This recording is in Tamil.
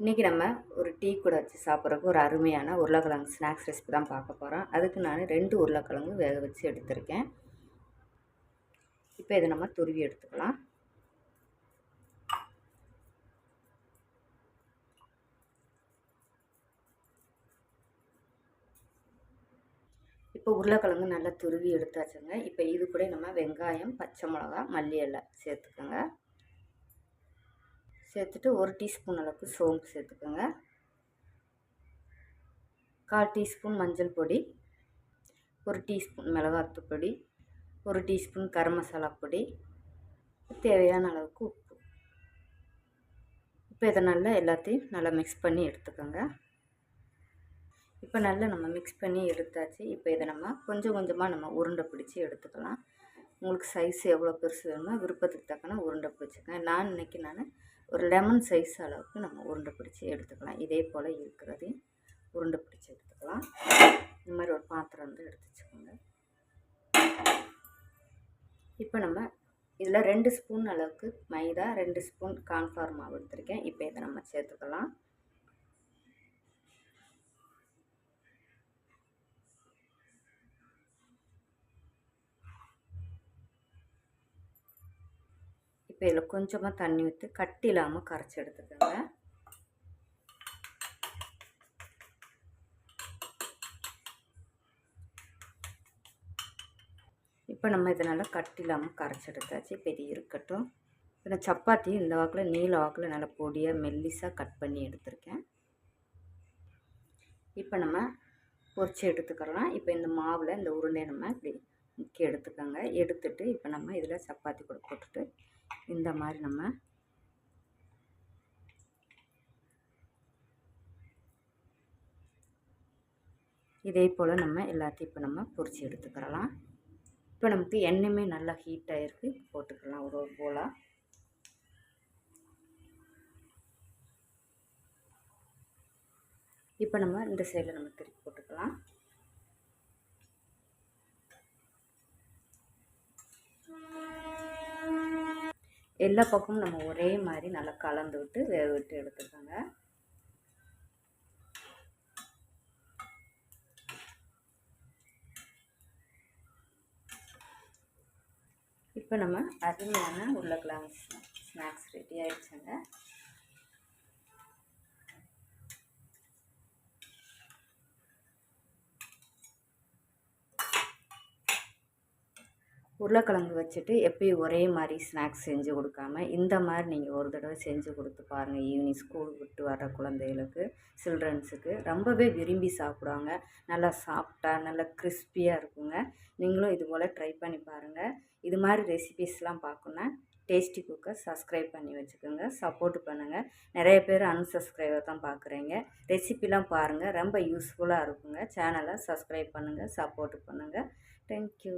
இன்றைக்கி நம்ம ஒரு டீ கூட வச்சு சாப்பிட்றதுக்கு ஒரு அருமையான உருளைக்கிழங்கு ஸ்நாக்ஸ் ரெசிபி தான் பார்க்க போகிறோம் அதுக்கு நான் ரெண்டு உருளைக்கிழங்கு வேக வச்சு எடுத்திருக்கேன். இப்போ இதை நம்ம துருவி எடுத்துக்கலாம். இப்போ உருளைக்கிழங்கு நல்லா துருவி எடுத்தாச்சுங்க. இப்போ இது கூட நம்ம வெங்காயம் பச்சை மிளகா மல்லி எல்லாம் சேர்த்துக்கோங்க. சேர்த்துட்டு ஒரு டீஸ்பூன் அளவுக்கு சோம்பு சேர்த்துக்கோங்க. கால் டீஸ்பூன் மஞ்சள் பொடி ஒரு டீஸ்பூன் மிளகாத்து பொடி ஒரு டீஸ்பூன் கரம் மசாலா பொடி தேவையான அளவுக்கு உப்பு. இப்போ இதை நல்லா எல்லாத்தையும் நல்லா மிக்ஸ் பண்ணி எடுத்துக்கோங்க. இப்போ நல்லா நம்ம மிக்ஸ் பண்ணி எடுத்தாச்சு. இப்போ இதை நம்ம கொஞ்சம் கொஞ்சமாக நம்ம உருண்டை பிடிச்சி எடுத்துக்கலாம். உங்களுக்கு சைஸ் எவ்வளோ பெருசு வேணுமோ விருப்பத்துக்கு தக்கன உருண்டை பிடிச்சிக்கேன் நான் இன்றைக்கி நான் ஒரு லெமன் சைஸ் அளவுக்கு நம்ம உருண்டை பிடிச்சி எடுத்துக்கலாம். இதே போல் இருக்கிறதையும் உருண்டை பிடிச்சி எடுத்துக்கலாம். இந்த மாதிரி ஒரு பாத்திரம் வந்து எடுத்து வச்சுக்கோங்க. இப்போ நம்ம இதில் ரெண்டு ஸ்பூன் அளவுக்கு மைதா ரெண்டு ஸ்பூன் கான்ஃபார் மாவு எடுத்திருக்கேன். இப்போ இதை நம்ம சேர்த்துக்கலாம். இப்போ இதில் கொஞ்சமாக தண்ணி ஊற்றி கட்டி இல்லாமல் கரைச்சி எடுத்துக்கோங்க. இப்போ நம்ம இதனால் கட்டி இல்லாமல் கரைச்சி எடுத்தாச்சு. இப்போ இது இருக்கட்டும். இப்போ நான் சப்பாத்தி இந்த வாக்கில் நீல வாக்கில் நல்லா பொடியாக மெல்லிஸாக கட் பண்ணி எடுத்திருக்கேன். இப்போ நம்ம பொறிச்சு எடுத்துக்கிறோம். இப்போ இந்த மாவில் இந்த உருண்டையை நம்ம இப்படி முக்கி எடுத்துக்கோங்க. எடுத்துட்டு இப்போ நம்ம இதில் சப்பாத்தி கூட போட்டுட்டு இந்த மாதிரி நம்ம இதே போல் நம்ம எல்லாத்தையும் இப்போ நம்ம பொறிச்சு எடுத்துக்கிறலாம். இப்போ நமக்கு எண்ணெயுமே நல்லா ஹீட் ஆகிருக்கு போட்டுக்கலாம் ஒரு ஒரு இப்போ நம்ம இந்த சைடில் நம்ம திருப்பி போட்டுக்கலாம். எல்லா பக்கமும் நம்ம ஒரே மாதிரி நல்லா கலந்து விட்டு வேக விட்டு எடுத்துக்கோங்க. இப்போ நம்ம அருமையான உருளைக்கிழங்கு ஸ்நாக்ஸ் ரெடி ஆயிடுச்சுங்க. உருளைக்கிழங்கு வச்சுட்டு எப்பயும் ஒரே மாதிரி ஸ்நாக்ஸ் செஞ்சு கொடுக்காம இந்த மாதிரி நீங்கள் ஒரு தடவை செஞ்சு கொடுத்து பாருங்கள் ஈவினிங் ஸ்கூல் விட்டு வர குழந்தைகளுக்கு சில்ட்ரன்ஸுக்கு ரொம்பவே விரும்பி சாப்பிடுவாங்க. நல்லா சாப்பிட்டா நல்லா கிறிஸ்பியாக இருக்குங்க. நீங்களும் இது போல் ட்ரை பண்ணி பாருங்கள் இது மாதிரி ரெசிபீஸ்லாம் பார்க்கணுன்னா டேஸ்டி குக்கை சப்ஸ்கிரைப் பண்ணி வச்சுக்கோங்க. சப்போர்ட் பண்ணுங்கள் நிறைய பேர் அன்சப்ஸ்கிரைபர் தான் பார்க்குறீங்க. ரெசிபிலாம் பாருங்கள் ரொம்ப யூஸ்ஃபுல்லாக இருக்குங்க. சேனலை சப்ஸ்கிரைப் பண்ணுங்கள் சப்போர்ட் பண்ணுங்கள் தேங்க்யூ